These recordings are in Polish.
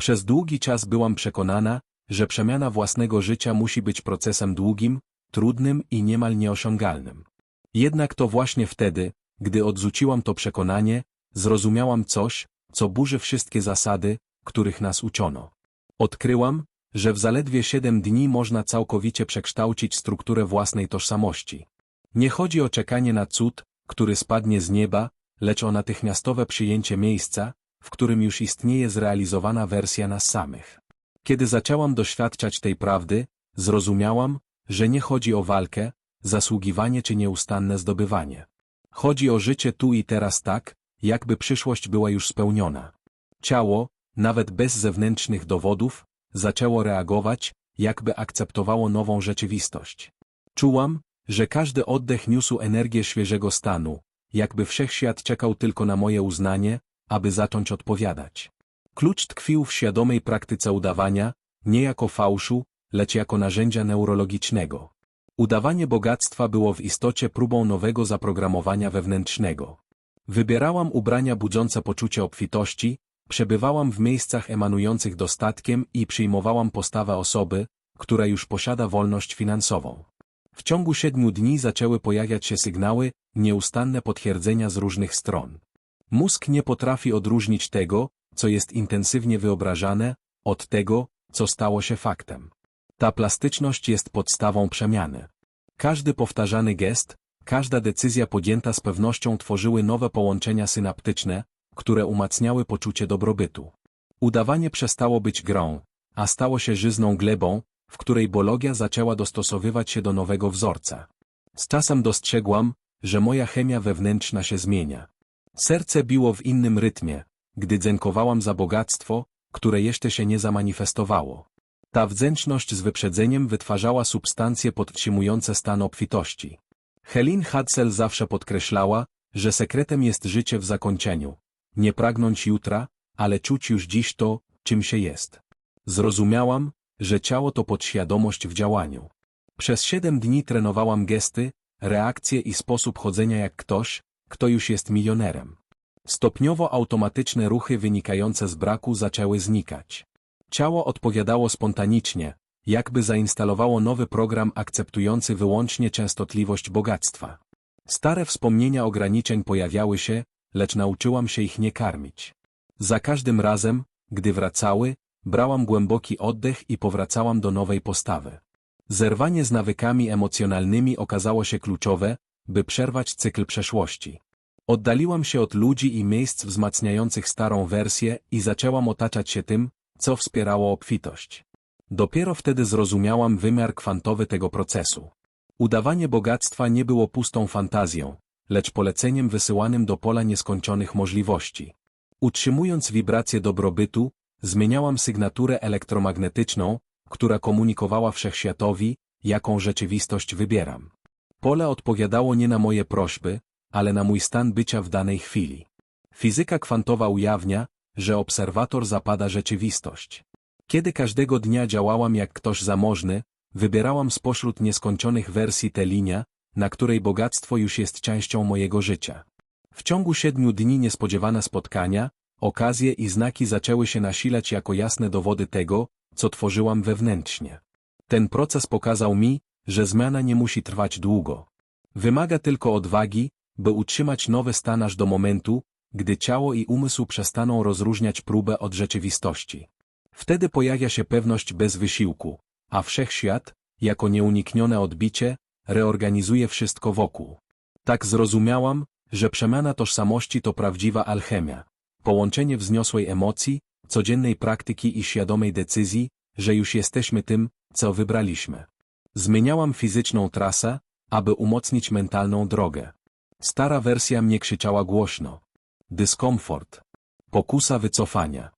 Przez długi czas byłam przekonana, że przemiana własnego życia musi być procesem długim, trudnym i niemal nieosiągalnym. Jednak to właśnie wtedy, gdy odrzuciłam to przekonanie, zrozumiałam coś, co burzy wszystkie zasady, których nas uczono. Odkryłam, że w zaledwie siedem dni można całkowicie przekształcić strukturę własnej tożsamości. Nie chodzi o czekanie na cud, który spadnie z nieba, lecz o natychmiastowe przyjęcie miejsca, w którym już istnieje zrealizowana wersja nas samych. Kiedy zaczęłam doświadczać tej prawdy, zrozumiałam, że nie chodzi o walkę, zasługiwanie czy nieustanne zdobywanie. Chodzi o życie tu i teraz tak, jakby przyszłość była już spełniona. Ciało, nawet bez zewnętrznych dowodów, zaczęło reagować, jakby akceptowało nową rzeczywistość. Czułam, że każdy oddech niósł energię świeżego stanu, jakby wszechświat czekał tylko na moje uznanie, aby zacząć odpowiadać. Klucz tkwił w świadomej praktyce udawania, nie jako fałszu, lecz jako narzędzia neurologicznego. Udawanie bogactwa było w istocie próbą nowego zaprogramowania wewnętrznego. Wybierałam ubrania budzące poczucie obfitości, przebywałam w miejscach emanujących dostatkiem i przyjmowałam postawę osoby, która już posiada wolność finansową. W ciągu siedmiu dni zaczęły pojawiać się sygnały, nieustanne potwierdzenia z różnych stron. Mózg nie potrafi odróżnić tego, co jest intensywnie wyobrażane, od tego, co stało się faktem. Ta plastyczność jest podstawą przemiany. Każdy powtarzany gest, każda decyzja podjęta z pewnością tworzyły nowe połączenia synaptyczne, które umacniały poczucie dobrobytu. Udawanie przestało być grą, a stało się żyzną glebą, w której biologia zaczęła dostosowywać się do nowego wzorca. Z czasem dostrzegłam, że moja chemia wewnętrzna się zmienia. Serce biło w innym rytmie, gdy dzękowałam za bogactwo, które jeszcze się nie zamanifestowało. Ta wdzięczność z wyprzedzeniem wytwarzała substancje podtrzymujące stan obfitości. Helin Hadsel zawsze podkreślała, że sekretem jest życie w zakończeniu. Nie pragnąć jutra, ale czuć już dziś to, czym się jest. Zrozumiałam, że ciało to podświadomość w działaniu. Przez siedem dni trenowałam gesty, reakcje i sposób chodzenia jak ktoś, kto już jest milionerem. Stopniowo automatyczne ruchy wynikające z braku zaczęły znikać. Ciało odpowiadało spontanicznie, jakby zainstalowało nowy program akceptujący wyłącznie częstotliwość bogactwa. Stare wspomnienia ograniczeń pojawiały się, lecz nauczyłam się ich nie karmić. Za każdym razem, gdy wracały, brałam głęboki oddech i powracałam do nowej postawy. Zerwanie z nawykami emocjonalnymi okazało się kluczowe, by przerwać cykl przeszłości. Oddaliłam się od ludzi i miejsc wzmacniających starą wersję i zaczęłam otaczać się tym, co wspierało obfitość. Dopiero wtedy zrozumiałam wymiar kwantowy tego procesu. Udawanie bogactwa nie było pustą fantazją, lecz poleceniem wysyłanym do pola nieskończonych możliwości. Utrzymując wibrację dobrobytu, zmieniałam sygnaturę elektromagnetyczną, która komunikowała wszechświatowi, jaką rzeczywistość wybieram. Pole odpowiadało nie na moje prośby, ale na mój stan bycia w danej chwili. Fizyka kwantowa ujawnia, że obserwator zapada rzeczywistość. Kiedy każdego dnia działałam jak ktoś zamożny, wybierałam spośród nieskończonych wersji tę linię, na której bogactwo już jest częścią mojego życia. W ciągu siedmiu dni niespodziewane spotkania, okazje i znaki zaczęły się nasilać jako jasne dowody tego, co tworzyłam wewnętrznie. Ten proces pokazał mi, że zmiana nie musi trwać długo. Wymaga tylko odwagi, by utrzymać nowy stan aż do momentu, gdy ciało i umysł przestaną rozróżniać próbę od rzeczywistości. Wtedy pojawia się pewność bez wysiłku, a wszechświat, jako nieuniknione odbicie, reorganizuje wszystko wokół. Tak zrozumiałam, że przemiana tożsamości to prawdziwa alchemia, połączenie wzniosłej emocji, codziennej praktyki i świadomej decyzji, że już jesteśmy tym, co wybraliśmy. Zmieniałam fizyczną trasę, aby umocnić mentalną drogę. Stara wersja mnie krzyczała głośno. Dyskomfort. Pokusa wycofania.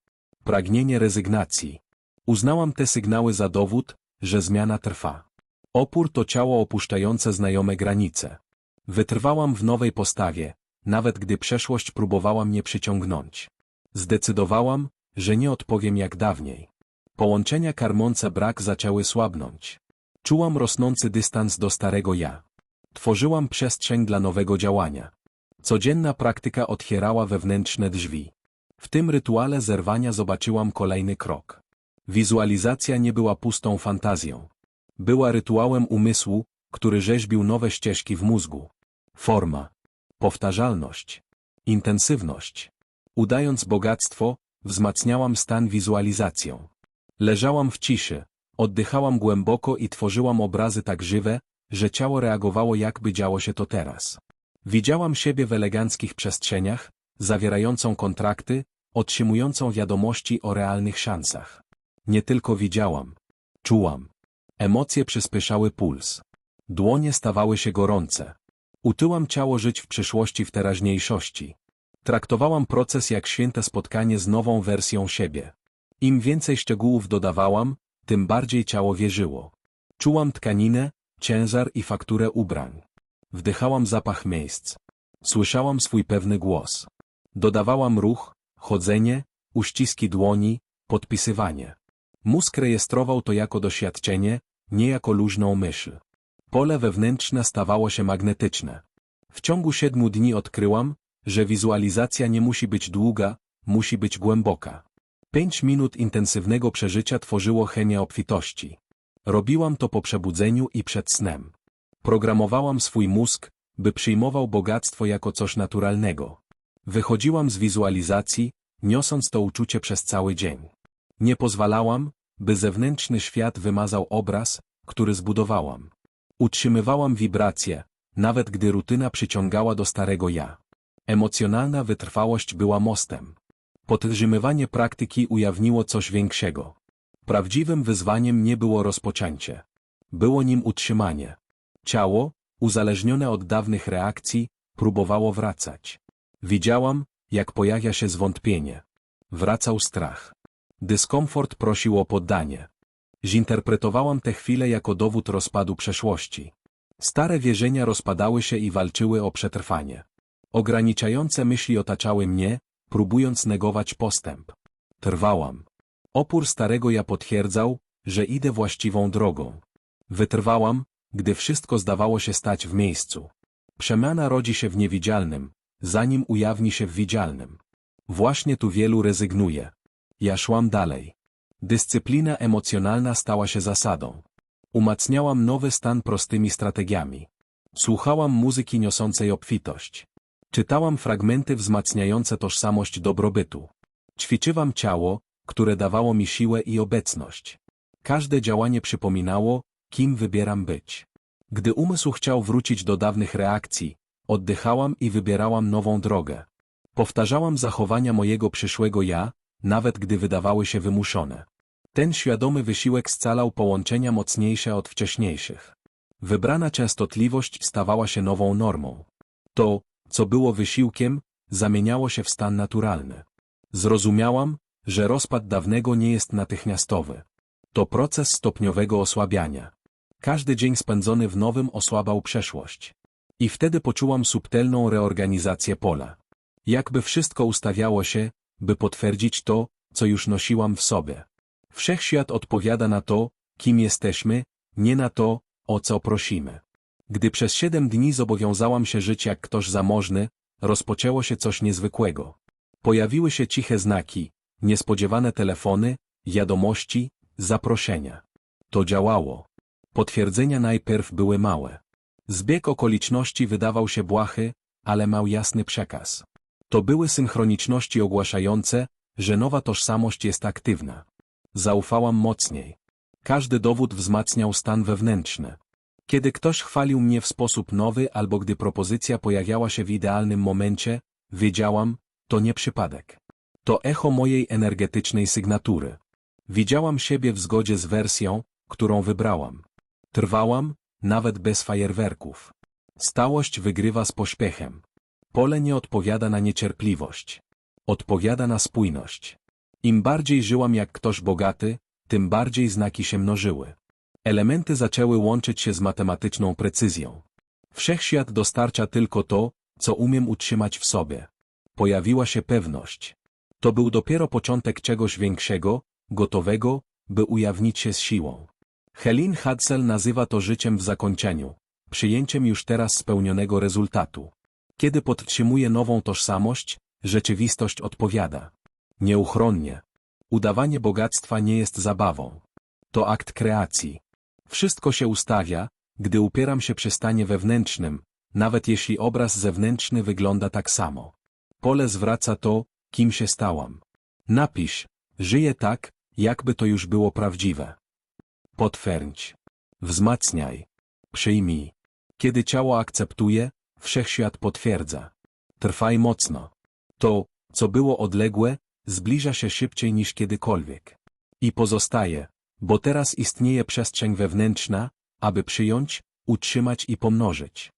Pragnienie rezygnacji. Uznałam te sygnały za dowód, że zmiana trwa. Opór to ciało opuszczające znajome granice. Wytrwałam w nowej postawie, nawet gdy przeszłość próbowała mnie przyciągnąć. Zdecydowałam, że nie odpowiem jak dawniej. Połączenia karmące brak zaczęły słabnąć. Czułam rosnący dystans do starego ja. Tworzyłam przestrzeń dla nowego działania. Codzienna praktyka otwierała wewnętrzne drzwi. W tym rytuale zerwania zobaczyłam kolejny krok. Wizualizacja nie była pustą fantazją. Była rytuałem umysłu, który rzeźbił nowe ścieżki w mózgu. Forma, powtarzalność, intensywność. Udając bogactwo, wzmacniałam stan wizualizacją. Leżałam w ciszy, oddychałam głęboko i tworzyłam obrazy tak żywe, że ciało reagowało jakby działo się to teraz. Widziałam siebie w eleganckich przestrzeniach, zawierającą kontrakty, otrzymującą wiadomości o realnych szansach. Nie tylko widziałam, czułam. Emocje przyspieszały puls. Dłonie stawały się gorące. Utyłam ciało żyć w przyszłości w teraźniejszości. Traktowałam proces jak święte spotkanie z nową wersją siebie. Im więcej szczegółów dodawałam, tym bardziej ciało wierzyło. Czułam tkaninę, ciężar i fakturę ubrań. Wdychałam zapach miejsc. Słyszałam swój pewny głos. Dodawałam ruch, chodzenie, uściski dłoni, podpisywanie. Mózg rejestrował to jako doświadczenie, nie jako luźną myśl. Pole wewnętrzne stawało się magnetyczne. W ciągu siedmiu dni odkryłam, że wizualizacja nie musi być długa, musi być głęboka. Pięć minut intensywnego przeżycia tworzyło chemię obfitości. Robiłam to po przebudzeniu i przed snem. Programowałam swój mózg, by przyjmował bogactwo jako coś naturalnego. Wychodziłam z wizualizacji, niosąc to uczucie przez cały dzień. Nie pozwalałam, by zewnętrzny świat wymazał obraz, który zbudowałam. Utrzymywałam wibracje, nawet gdy rutyna przyciągała do starego ja. Emocjonalna wytrwałość była mostem. Podtrzymywanie praktyki ujawniło coś większego. Prawdziwym wyzwaniem nie było rozpoczęcie. Było nim utrzymanie. Ciało, uzależnione od dawnych reakcji, próbowało wracać. Widziałam, jak pojawia się zwątpienie. Wracał strach. Dyskomfort prosił o poddanie. Zinterpretowałam tę chwilę jako dowód rozpadu przeszłości. Stare wierzenia rozpadały się i walczyły o przetrwanie. Ograniczające myśli otaczały mnie, próbując negować postęp. Trwałam. Opór starego ja potwierdzał, że idę właściwą drogą. Wytrwałam, gdy wszystko zdawało się stać w miejscu. Przemiana rodzi się w niewidzialnym, zanim ujawni się w widzialnym. Właśnie tu wielu rezygnuje. Ja szłam dalej. Dyscyplina emocjonalna stała się zasadą. Umacniałam nowy stan prostymi strategiami. Słuchałam muzyki niosącej obfitość. Czytałam fragmenty wzmacniające tożsamość dobrobytu. Ćwiczyłam ciało, które dawało mi siłę i obecność. Każde działanie przypominało, kim wybieram być. Gdy umysł chciał wrócić do dawnych reakcji, oddychałam i wybierałam nową drogę. Powtarzałam zachowania mojego przyszłego ja, nawet gdy wydawały się wymuszone. Ten świadomy wysiłek scalał połączenia mocniejsze od wcześniejszych. Wybrana częstotliwość stawała się nową normą. To, co było wysiłkiem, zamieniało się w stan naturalny. Zrozumiałam, że rozpad dawnego nie jest natychmiastowy. To proces stopniowego osłabiania. Każdy dzień spędzony w nowym osłabał przeszłość. I wtedy poczułam subtelną reorganizację pola. Jakby wszystko ustawiało się, by potwierdzić to, co już nosiłam w sobie. Wszechświat odpowiada na to, kim jesteśmy, nie na to, o co prosimy. Gdy przez siedem dni zobowiązałam się żyć jak ktoś zamożny, rozpoczęło się coś niezwykłego. Pojawiły się ciche znaki, niespodziewane telefony, wiadomości, zaproszenia. To działało. Potwierdzenia najpierw były małe. Zbieg okoliczności wydawał się błahy, ale miał jasny przekaz. To były synchroniczności ogłaszające, że nowa tożsamość jest aktywna. Zaufałam mocniej. Każdy dowód wzmacniał stan wewnętrzny. Kiedy ktoś chwalił mnie w sposób nowy albo gdy propozycja pojawiała się w idealnym momencie, wiedziałam, to nie przypadek. To echo mojej energetycznej sygnatury. Widziałam siebie w zgodzie z wersją, którą wybrałam. Trwałam, nawet bez fajerwerków. Stałość wygrywa z pośpiechem. Pole nie odpowiada na niecierpliwość. Odpowiada na spójność. Im bardziej żyłam jak ktoś bogaty, tym bardziej znaki się mnożyły. Elementy zaczęły łączyć się z matematyczną precyzją. Wszechświat dostarcza tylko to, co umiem utrzymać w sobie. Pojawiła się pewność. To był dopiero początek czegoś większego, gotowego, by ujawnić się z siłą. Helin Hadsel nazywa to życiem w zakończeniu, przyjęciem już teraz spełnionego rezultatu. Kiedy podtrzymuje nową tożsamość, rzeczywistość odpowiada. Nieuchronnie. Udawanie bogactwa nie jest zabawą. To akt kreacji. Wszystko się ustawia, gdy upieram się przy stanie wewnętrznym, nawet jeśli obraz zewnętrzny wygląda tak samo. Pole zwraca to, kim się stałam. Napisz, żyję tak, jakby to już było prawdziwe. Potwerdź. Wzmacniaj. Przyjmij. Kiedy ciało akceptuje, wszechświat potwierdza. Trwaj mocno. To, co było odległe, zbliża się szybciej niż kiedykolwiek. I pozostaje, bo teraz istnieje przestrzeń wewnętrzna, aby przyjąć, utrzymać i pomnożyć.